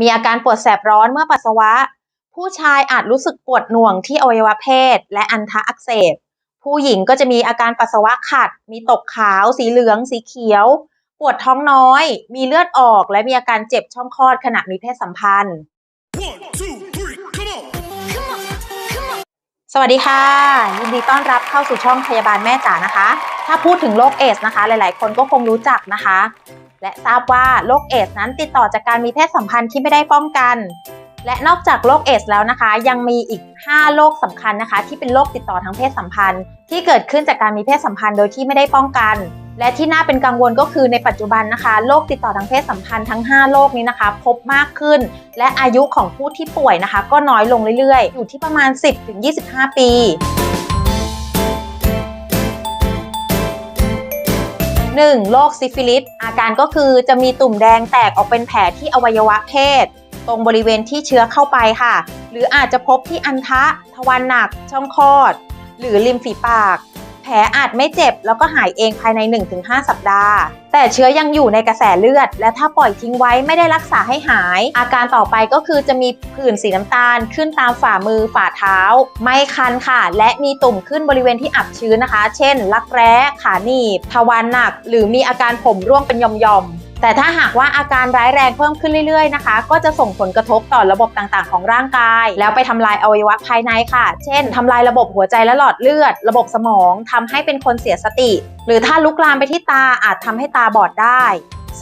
มีอาการปวดแสบร้อนเมื่อปัสสาวะ ผู้ชายอาจรู้สึกปวดหน่วงที่อวัยวะเพศ และอันทะอักเสบ ผู้หญิงก็จะมีอาการปัสสาวะขัด มีตกขาว สีเหลือง สีเขียว ปวดท้องน้อย มีเลือดออก และมีอาการเจ็บช่องคลอดขณะมีเพศสัมพันธ์ One, two, three, come on! สวัสดีค่ะ ยินดีต้อนรับเข้าสู่ช่องพยาบาลแม่จ๋านะคะ ถ้าพูดถึงโรคเอดส์นะคะ หลาย ๆ คนก็คงรู้จักนะคะ และทราบว่าโรคเอดส์นั้นติดต่อจากการมีเพศสัมพันธ์ที่ไม่ได้ป้องกัน และนอกจากโรคเอดส์แล้วนะคะ ยังมีอีก 5 โรคสำคัญนะคะ ที่เป็นโรคติดต่อทางเพศสัมพันธ์ ที่เกิดขึ้นจากการมีเพศสัมพันธ์โดยที่ไม่ได้ป้องกัน และที่น่าเป็นกังวลก็คือในปัจจุบันนะคะโรคติดต่อทางเพศสัมพันธ์ทั้ง 5 โรคนี้นะคะ พบมากขึ้น และอายุของผู้ที่ป่วยนะคะ ก็น้อยลงเรื่อยๆ อยู่ที่ประมาณ 10-25 ปี 1. โรคซิฟิลิส อาการก็คือจะมีตุ่มแดงแตกออกเป็นแผลที่อวัยวะเพศ ตรงบริเวณที่เชื้อเข้าไปค่ะ หรืออาจจะพบที่อันทะ ทวารหนัก ช่องคลอด หรือริมฝีปาก ลอาจไม่เจ็บ แล้วก็หายเองภายใน 1-5 สัปดาห์ แต่เชื้อยังอยู่ในกระแสเลือด และถ้าปล่อยทิ้งไว้ไม่ได้รักษาให้หาย อาการต่อไปก็คือจะมีผื่นสีน้ำตาลขึ้นตามฝ่ามือฝ่าเท้า ไม่คันค่ะ และมีตุ่มขึ้นบริเวณที่อับชื้นนะคะ เช่น รักแร้ขาหนีบทวารหนัก หรือมีอาการผมร่วงเป็นหย่อมๆ แต่ถ้าหากว่าอาการร้ายแรงเพิ่มขึ้นเรื่อยๆนะคะ ก็จะส่งผลกระทบต่อระบบต่างๆ ของร่างกาย แล้วไปทำลายอวัยวะภายในค่ะ เช่นทำลายระบบหัวใจและหลอดเลือด ระบบสมองทำให้เป็นคนเสียสติ หรือถ้าลุกลามไปที่ตาอาจทำให้ตาบอดได้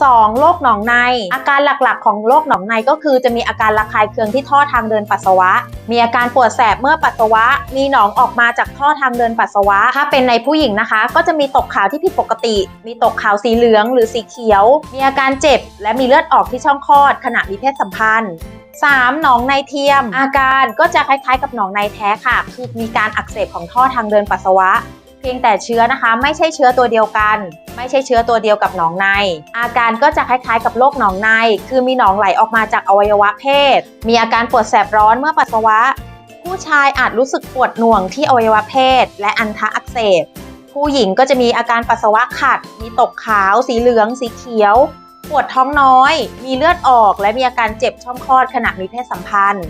2. โรคหนองใน อาการหลักๆ ของโรคหนองในก็คือจะมีอาการระคายเคืองที่ท่อทางเดินปัสสาวะ มีอาการปวดแสบเมื่อปัสสาวะ มีหนองออกมาจากท่อทางเดินปัสสาวะ ถ้าเป็นในผู้หญิงนะคะ ก็จะมีตกขาวที่ผิดปกติ มีตกขาวสีเหลืองหรือสีเขียว มีอาการเจ็บ และมีเลือดออกที่ช่องคลอด ขณะมีเพศสัมพันธ์ 3. หนองในเทียม อาการก็จะคล้ายๆ กับหนองในแท้ค่ะ คือมีการอักเสบของท่อทางเดินปัสสาวะ เพียงแต่เชื้อนะคะไม่ใช่เชื้อตัวเดียวกัน ไม่ใช่เชื้อตัวเดียวกับหนองใน อาการก็จะคล้ายๆกับโรคหนองใน คือมีหนองไหลออกมาจากอวัยวะเพศ มีอาการปวดแสบร้อนเมื่อปัสสาวะ ผู้ชายอาจรู้สึกปวดหน่วงที่อวัยวะเพศ และอันทะอักเสบ ผู้หญิงก็จะมีอาการปัสสาวะขัด มีตกขาว สีเหลือง สีเขียว ปวดท้องน้อย มีเลือดออก และมีอาการเจ็บช่องคลอดขณะมีเพศสัมพันธ์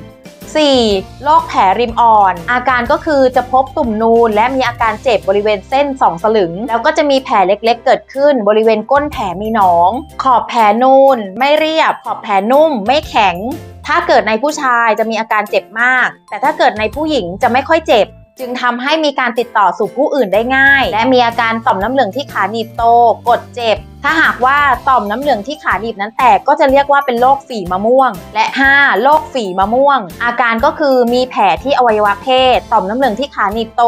4. โรคแผลริมอ่อน อาการก็คือจะพบตุ่มนูน และมีอาการเจ็บบริเวณเส้นสองสลึง แล้วก็จะมีแผลเล็กๆ เกิดขึ้น บริเวณก้นแผลมีหนอง ขอบแผลนูน ไม่เรียบ ขอบแผลนุ่ม ไม่แข็ง ถ้าเกิดในผู้ชายจะมีอาการเจ็บมาก แต่ถ้าเกิดในผู้หญิงจะไม่ค่อยเจ็บจึงทำให้มีการติดต่อสู่ผู้อื่นได้ง่าย และมีอาการต่อมน้ำเหลืองที่ขาหนีบโต กดเจ็บ ถ้าหากว่าต่อมน้ำเหลืองที่ขาหนีบนั้นแตกก็จะเรียกว่าเป็นโรคฝีมะม่วง และ 5. โรคฝีมะม่วง อาการก็คือมีแผลที่อวัยวะเพศ ต่อมน้ำเหลืองที่ขาหนีบโต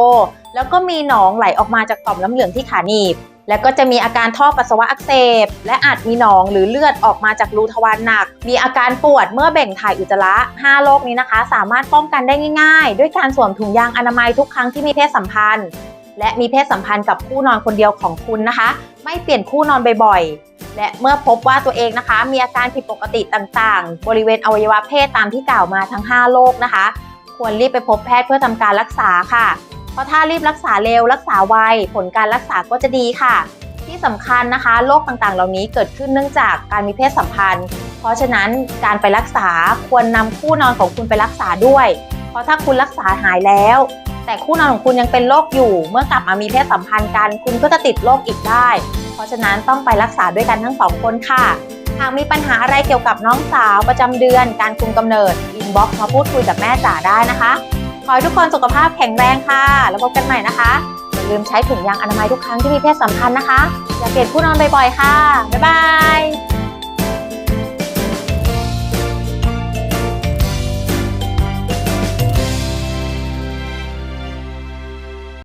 แล้วก็มีหนองไหลออกมาจากต่อมน้ำเหลืองที่ขาหนีบ แล้วก็จะมีอาการท่อปัสสาวะอักเสบ และอาจมีหนองหรือเลือดออกมาจากรูทวารหนัก มีอาการปวดเมื่อเบ่งถ่ายอุจจาระ 5 โรคนี้นะคะ สามารถป้องกันได้ง่าย ๆ ด้วยการสวมถุงยางอนามัยทุกครั้งที่มีเพศสัมพันธ์ และมีเพศสัมพันธ์กับคู่นอนคนเดียวของคุณนะคะ ไม่เปลี่ยนคู่นอนบ่อยๆ และเมื่อพบว่าตัวเองนะคะ มีอาการผิดปกติต่างๆ บริเวณอวัยวะเพศตามที่กล่าวมาทั้ง 5 โรคนะคะ ควรรีบไปพบแพทย์เพื่อทำการรักษาค่ะ เพราะถ้ารีบรักษาเร็วรักษาไวผลการรักษาก็จะดีค่ะ ที่สำคัญนะคะโรคต่างๆ เหล่านี้เกิดขึ้นเนื่องจากการมีเพศสัมพันธ์ เพราะฉะนั้นการไปรักษาควรนำคู่นอนของคุณไปรักษาด้วย เพราะถ้าคุณรักษาหายแล้ว แต่คู่นอนของคุณยังเป็นโรคอยู่ เมื่อกลับมามีเพศสัมพันธ์กัน คุณก็จะติดโรคอีกได้ เพราะฉะนั้นต้องไปรักษาด้วยกันทั้งสองคนค่ะ หากมีปัญหาอะไรเกี่ยวกับน้องสาวประจำเดือน การคุมกำเนิดอินบ็อกซ์มาพูดคุยกับแม่จ๋าได้นะคะ ขอให้ทุกคนสุขภาพแข็งแรงค่ะ แล้วพบกันใหม่นะคะอย่าลืมใช้ถุงยางอนามัยทุกครั้งที่มีเพศสัมพันธ์นะคะ อย่าเปลี่ยนคู่นอนบ่อยๆค่ะบ๊ายบาย